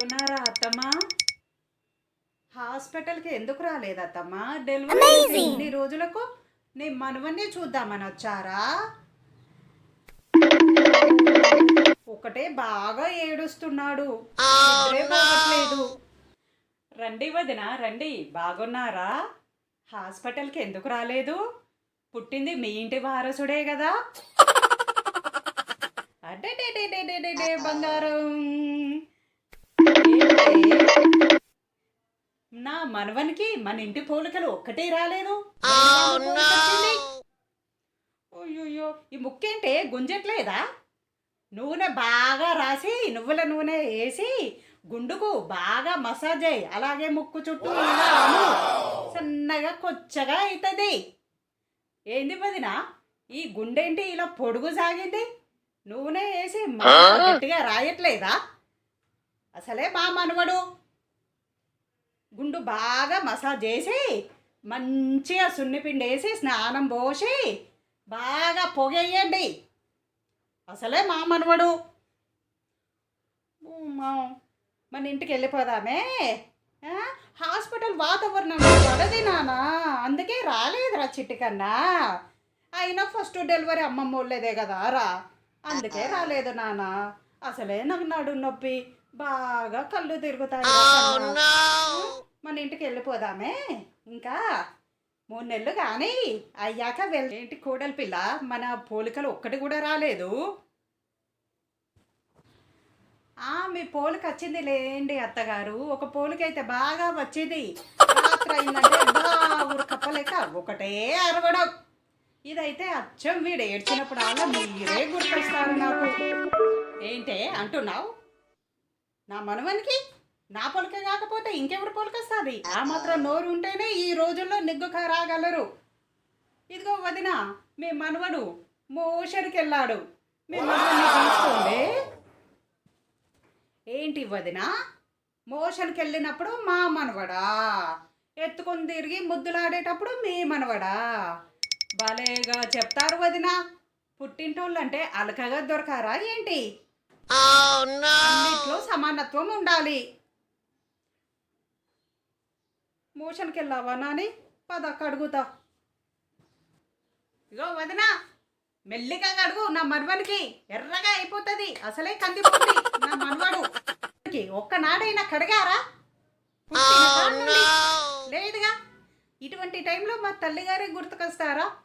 బాగున్నారా అత్తమ్మా? హాస్పిటల్కి ఎందుకు రాలేదు అత్తమ్మా? డెలివరీ ఎన్ని రోజులకు నీ మనవన్ని చూద్దామని వచ్చారా? ఒకటే బాగా ఏడుస్తున్నాడు. రండి వదిన రండి. బాగున్నారా? హాస్పిటల్కి ఎందుకు రాలేదు? పుట్టింది మీ ఇంటి వారసుడే కదా. అడ్డే బంగారం? నా మనవనికి మన ఇంటి పోలికలు ఒక్కటే రాలేదు. అయ్యో ఈ ముక్కేంటే గుంజట్లేదా? నూనె బాగా రాసి నువ్వుల నూనె వేసి గుండుకు బాగా మసాజ్ అయ్యి అలాగే ముక్కు చుట్టూ. సన్నగా కొచ్చగా అవుతుంది ఏంది వదిన? ఈ గుండెంటి ఇలా పొడుగు సాగింది? నూనె వేసి గట్టిగా రాయట్లేదా? అసలే మా మనవడు గుండు బాగా మసాజ్ చేసి మంచిగా సున్నిపిండి వేసి స్నానం పోసి బాగా పొగేయండి. అసలే మా మనవడు మన ఇంటికి వెళ్ళిపోదామే. హాస్పిటల్ వాతావరణం పడది నానా. అందుకే రాలేదురా చిట్టికన్నా. అయినా ఫస్ట్ డెలివరీ అమ్మమ్మ వాళ్ళేదే కదా రా. అందుకే రాలేదు నాన్న అసలే నాకు నడు నొప్పి. బాగా కళ్ళు తిరుగుతాయి కన్నా. మన ఇంటికి వెళ్ళిపోదామే. ఇంకా మూడు నెలలు కానీ అయ్యాక వెళ్ళి ఏంటి కోడలి పిల్ల? మన పోలికలు ఒక్కటి కూడా రాలేదు. ఆ మీ పోలిక వచ్చింది లేండి అత్తగారు. ఒక పోలిక అయితే బాగా వచ్చింది. రాత్రి అయిందంటే కప్పలేక ఒకటే అరవడం. ఇదైతే అచ్చం వీడు ఏడ్చినప్పుడు అలా మీరే గుర్తొస్తారు నాకు. ఏంటే అంటున్నావు? నా మనవనికి నా పొలక కాకపోతే ఇంకెవరి పొలకొస్తుంది ఆ మాత్రం నోరు ఉంటేనే ఈ రోజుల్లో నిగ్గుక రాగలరు. ఇదిగో వదిన మీ మనవడు మోషన్కి వెళ్ళాడు. మీ తీసుకోండి ఏంటి వదిన? మోషన్కి వెళ్ళినప్పుడు మా మనవడా? ఎత్తుకొని తిరిగి ముద్దులాడేటప్పుడు మీ మనవడా? భలేగా చెప్తారు వదిన. పుట్టింటోళ్ళంటే అలకగా దొరకారా ఏంటి? అన్నిట్లో సమానత్వం ఉండాలి. మోషన్కి వెళ్ళావా నాని? పద కడుగుతా. ఇగో వదినా మెల్లిగా కడుగు నా మనవనికి ఎర్రగా అయిపోతుంది. అసలే కందిపోతుంది నా మనవడు ఒక్కనాడైనా కడిగారా? నుండి. లేదుగా. ఇటువంటి టైంలో మా తల్లిగారే గుర్తుకొస్తారా?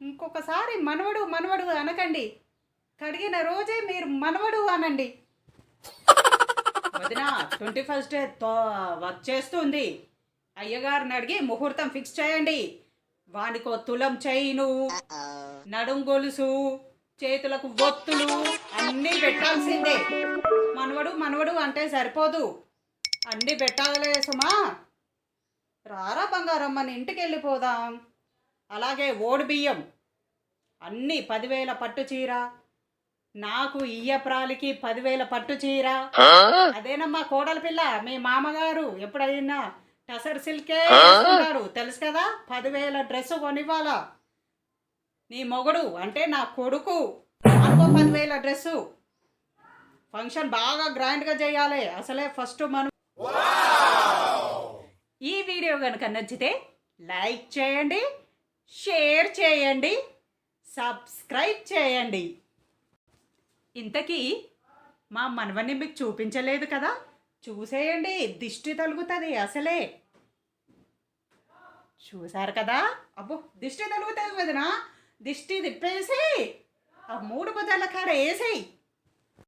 ఇంకొకసారి మనవడు మనవడు అనకండి. కడిగిన రోజే మీరు మనవడు అనండి. వదిన ట్వంటీ ఫస్ట్ వర్క్ చేస్తుంది. అయ్యగారిని అడిగి ముహూర్తం ఫిక్స్ చేయండి. వానికో తులం చైను నడుం గొలుసు చేతులకు బొత్తులు అన్నీ పెట్టాల్సిందే. మనవడు మనవడు అంటే సరిపోదు. అన్నీ పెట్టాలే సుమా. రారా బంగారం మన ఇంటికి వెళ్ళిపోదాం అలాగే ఓడి బియ్యం. అన్నీ పదివేల పట్టు చీర నాకు ఇయ్యప్రాలికి పదివేల పట్టు చీర. అదేనమ్మా కోడల పిల్ల మీ మామగారు ఎప్పుడైనా టసర్ సిల్కే వేసుకుంటారు తెలుసు కదా? పదివేల డ్రెస్ కొనివ్వాలా. నీ మొగుడు అంటే నా కొడుకు. అనుకో పదివేల డ్రెస్సు. ఫంక్షన్ బాగా గ్రాండ్గా చేయాలి. అసలే ఫస్ట్ మనం ఈ వీడియో కనుక నచ్చితే లైక్ చేయండి షేర్ చేయండి సబ్స్క్రైబ్ చేయండి. ఇంతకీ మా మనవన్ని మీకు చూపించలేదు కదా? చూసేయండి దిష్టి తలుగుతుంది అసలే. చూశారు కదా? అబ్బో దిష్టి తలుగుతుంది వదిన. దిష్టి తిప్పేసి ఆ మూడు బజార్ల కాడ వేసేయి.